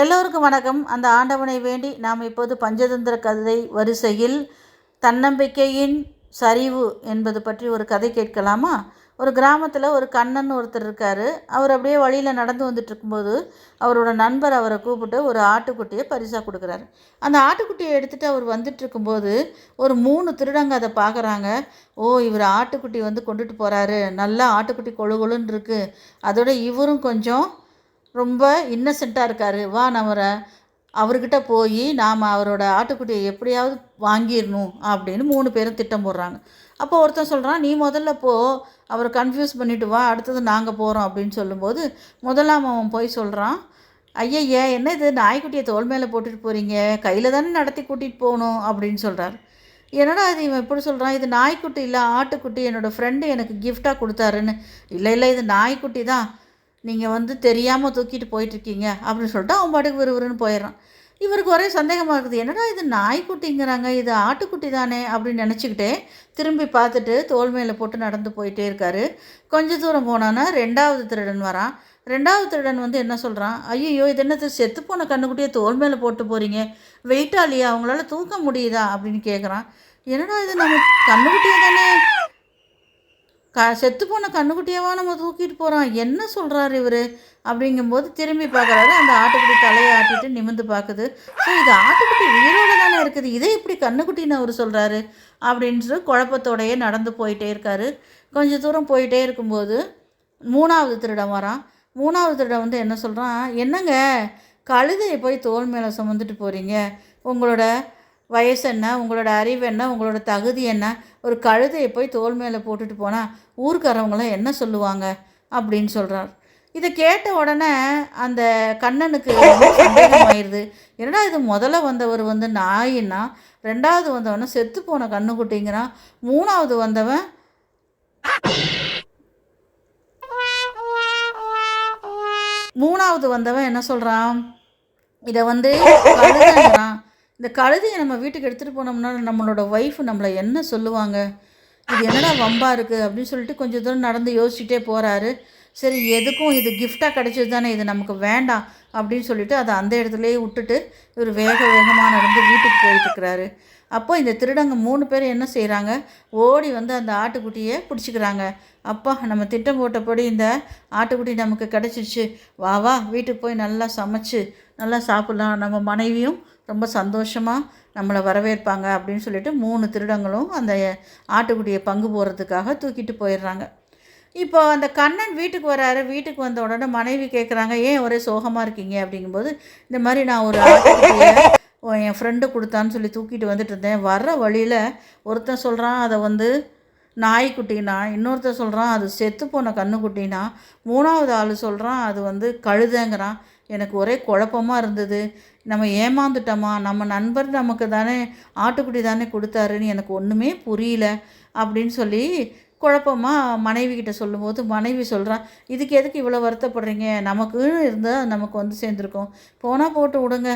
எல்லோருக்கும் வணக்கம். அந்த ஆண்டவனை வேண்டி நாம் இப்போது பஞ்சதந்திர கதை வரிசையில் தன்னம்பிக்கையின் சரிவு என்பது பற்றி ஒரு கதை கேட்கலாமா? ஒரு கிராமத்தில் ஒரு கண்ணன் ஒருத்தர் இருக்கார். அவர் அப்படியே வழியில் நடந்து வந்துட்டு இருக்கும்போது அவரோட நண்பர் அவரை கூப்பிட்டு ஒரு ஆட்டுக்குட்டியை பரிசாக கொடுக்குறாரு. அந்த ஆட்டுக்குட்டியை எடுத்துகிட்டு அவர் வந்துட்டு இருக்கும்போது ஒரு மூணு திருடங்க அதை பார்க்குறாங்க. ஓ இவர் ஆட்டுக்குட்டி வந்து கொண்டுட்டு போகிறாரு நல்லா ஆட்டுக்குட்டி கொழு கொழுன்னு இருக்குது அதோட இவரும் கொஞ்சம் ரொம்ப இன்னசென்ட்டாக இருக்கார். வா நம்ம அவர்கிட்ட போய் நாம் அவரோட ஆட்டுக்குட்டியை எப்படியாவது வாங்கிடணும் அப்படின்னு மூணு பேரும் திட்டம் போடுறாங்க. அப்போ ஒருத்தன் சொல்கிறான் நீ முதல்ல போ அவரை கன்ஃபியூஸ் பண்ணிவிட்டு வா அடுத்தது நாங்கள் போகிறோம் அப்படின்னு சொல்லும்போது முதலாம் அவன் போய் சொல்கிறான் ஐயய்ய என்ன இது? நாய்க்குட்டியை தோல் மேலே போட்டுட்டு போகிறீங்க கையில் தானே நடத்தி கூட்டிகிட்டு போகணும் அப்படின்னு சொல்கிறார் என்னடா இது இவன் எப்படி சொல்கிறான் இது நாய்க்குட்டி இல்லை ஆட்டுக்குட்டி என்னோடய ஃப்ரெண்டு எனக்கு கிஃப்டாக கொடுத்தாருன்னு. இல்லை இல்லை இது நாய்க்குட்டி தான். நீங்கள் வந்து தெரியாமல் தூக்கிட்டு போயிட்டுருக்கீங்க அப்படின்னு சொல்லிட்டு அவன் பாட்டுக்கு விறுவிறுன்னு போயிடுறான். இவருக்கு ஒரே சந்தேகமாக இருக்குது என்னடா இது நாய்க்குட்டிங்கிறாங்க இது ஆட்டுக்குட்டி தானே? அப்படின்னு நினச்சிக்கிட்டே திரும்பி பார்த்துட்டு தோல் மேலே போட்டு நடந்து போயிட்டே இருக்காரு. கொஞ்ச தூரம் போனான்னா ரெண்டாவது திருடன் வரான். ரெண்டாவது திருடன் வந்து என்ன சொல்கிறான் ஐயோ இது என்னது? செத்து போன கண்ணுக்குட்டியே தோல் மேலே போட்டு போகிறீங்க வெயிட்டாலியா அவங்களால தூக்க முடியுதா? அப்படின்னு கேட்குறான் என்னடா இது நம்ம கண்ணுக்குட்டியே தானே? க செத்து போன கண்ணுக்குட்டியாவா நம்ம தூக்கிட்டு போகிறோம் என்ன சொல்கிறாரு இவர்? அப்படிங்கும்போது திரும்பி பார்க்குறாரு. அந்த ஆட்டுக்குட்டி தலையை ஆட்டிட்டு நிமிந்து பார்க்குது. ஸோ இது ஆட்டுக்குட்டி உயிரோடு தானே இருக்குது. இதே இப்படி கண்ணுக்குட்டின்னு அவர் சொல்கிறாரு அப்படின்ட்டு குழப்பத்தோடையே நடந்து போயிட்டே இருக்கார். கொஞ்சம் தூரம் போயிட்டே இருக்கும்போது மூணாவது திருடம் வரான். மூணாவது திருடம் வந்து என்ன சொல்கிறான் என்னங்க? கழுதையை போய் தோல் மேலே சுமந்துட்டு போகிறீங்க உங்களோட வயசு என்ன உங்களோட அறிவு என்ன உங்களோட தகுதி என்ன ஒரு கழுதையை போய் தோல் மேலே போட்டுட்டு போனால் ஊருக்காரவங்களாம் என்ன சொல்லுவாங்க அப்படின்னு சொல்கிறார் இதை கேட்ட உடனே அந்த கண்ணனுக்கு ஆயிடுது என்னடா இது முதல்ல வந்தவர் வந்து நாயின்னா ரெண்டாவது வந்தவன செத்து போன கண்ணுக்குட்டிங்கிறான் மூணாவது வந்தவன் மூணாவது வந்தவன் என்ன சொல்கிறான் இதை வந்து கழுதைங்கிறான். இந்த கழுதையை நம்ம வீட்டுக்கு எடுத்துகிட்டு போனோம்னா நம்மளோட ஒய்ஃப் நம்மளை என்ன சொல்லுவாங்க? இது என்னடா வம்பா இருக்குது அப்படின்னு சொல்லிட்டு கொஞ்சம் தூரம் நடந்து யோசிச்சுட்டே போகிறாரு சரி எதுக்கும் இது கிஃப்டாக கிடச்சது தானே? இது நமக்கு வேண்டாம் அப்படின்னு சொல்லிட்டு அதை அந்த இடத்துலையே விட்டுட்டு இவர் வேக வேகமாக நடந்து வீட்டுக்கு போயிட்டுருக்கிறாரு அப்போ இந்த திருடங்க மூணு பேர் என்ன செய்கிறாங்க ஓடி வந்து அந்த ஆட்டுக்குட்டியை பிடிச்சிக்கிறாங்க. அப்பா நம்ம திட்டம் போட்டபடி இந்த ஆட்டுக்குட்டி நமக்கு கிடச்சிருச்சு. வா வா வீட்டுக்கு போய் நல்லா சமைச்சு நல்லா சாப்பிட்லாம். நம்ம மனைவியும் ரொம்ப சந்தோஷமாக நம்மளை வரவேற்பாங்க அப்படின்னு சொல்லிட்டு மூணு திருடங்களும் அந்த ஆட்டுக்குட்டியை பங்கு போகிறதுக்காக தூக்கிட்டு போயிடுறாங்க. இப்போ அந்த கண்ணன் வீட்டுக்கு வராரு வீட்டுக்கு வந்த உடனே மனைவி கேட்குறாங்க ஏன் ஒரே சோகமாக இருக்கீங்க? அப்படிங்கும்போது இந்த மாதிரி நான் ஒரு ஆட்டுக்குட்டியை என் ஃப்ரெண்டு கொடுத்தான்னு சொல்லி தூக்கிட்டு வந்துட்டு இருந்தேன். வர்ற வழியில் ஒருத்தன் சொல்கிறான் அதை வந்து நாய்க்குட்டினா இன்னொருத்தர் சொல்கிறான் அது செத்து போன கண்ணுக்குட்டினா மூணாவது ஆள் சொல்கிறான் அது வந்து கழுதைங்கிறான். எனக்கு ஒரே குழப்பமாக இருந்தது. நம்ம ஏமாந்துட்டோமா? நம்ம நண்பர் நமக்கு தானே ஆட்டுக்குடி தானே கொடுத்தாருன்னு எனக்கு ஒன்றுமே புரியல அப்படின்னு சொல்லி குழப்பமாக மனைவி கிட்ட சொல்லும்போது மனைவி சொல்கிறான் இதுக்கு எதுக்கு இவ்வளோ வருத்தப்படுறீங்க? நமக்குன்னு இருந்தால் நமக்கு வந்து சேர்ந்துருக்கோம். போனால் போட்டு விடுங்க.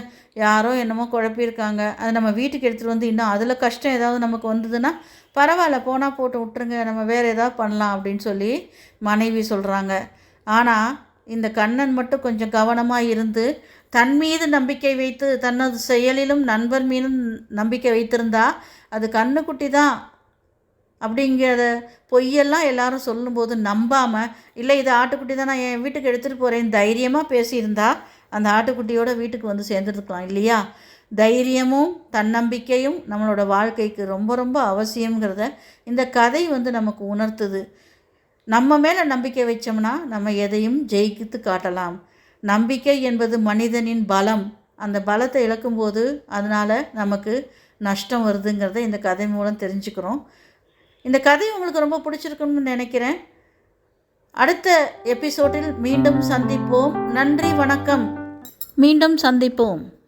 யாரோ என்னமோ குழப்பியிருக்காங்க. அதை நம்ம வீட்டுக்கு எடுத்துகிட்டு வந்து இன்னும் அதில் கஷ்டம் ஏதாவது நமக்கு வந்ததுன்னா பரவாயில்ல போனால் போட்டு விட்டுருங்க. நம்ம வேறு ஏதாவது பண்ணலாம் அப்படின்னு சொல்லி மனைவி சொல்கிறாங்க ஆனால் இந்த கண்ணன் மட்டும் கொஞ்சம் கவனமாக இருந்து தன் மீது நம்பிக்கை வைத்து தனது செயலிலும் நண்பர் மீதும் நம்பிக்கை வைத்திருந்தா அது கண்ணுக்குட்டி தான் அப்படிங்கிறத பொய்யெல்லாம் எல்லாரும் சொல்லும்போது நம்பாமல் இல்லை இது ஆட்டுக்குட்டி தான் நான் என் வீட்டுக்கு எடுத்துகிட்டு போகிறேன் தைரியமாக பேசியிருந்தா அந்த ஆட்டுக்குட்டியோட வீட்டுக்கு வந்து சேர்ந்துருக்கலாம் இல்லையா? தைரியமும் தன்னம்பிக்கையும் நம்மளோட வாழ்க்கைக்கு ரொம்ப ரொம்ப அவசியங்கிறத இந்த கதை வந்து நமக்கு உணர்த்துது. நம்ம மேலே நம்பிக்கை வச்சோம்னா நம்ம எதையும் ஜெயிக்கித்து காட்டலாம். நம்பிக்கை என்பது மனிதனின் பலம். அந்த பலத்தை இழக்கும்போது அதனால் நமக்கு நஷ்டம் வருதுங்கிறத இந்த கதை மூலம் தெரிஞ்சுக்கிறோம். இந்த கதை உங்களுக்கு ரொம்ப பிடிச்சிருக்குன்னு நினைக்கிறேன். அடுத்த எபிசோடில் மீண்டும் சந்திப்போம். நன்றி வணக்கம். மீண்டும் சந்திப்போம்.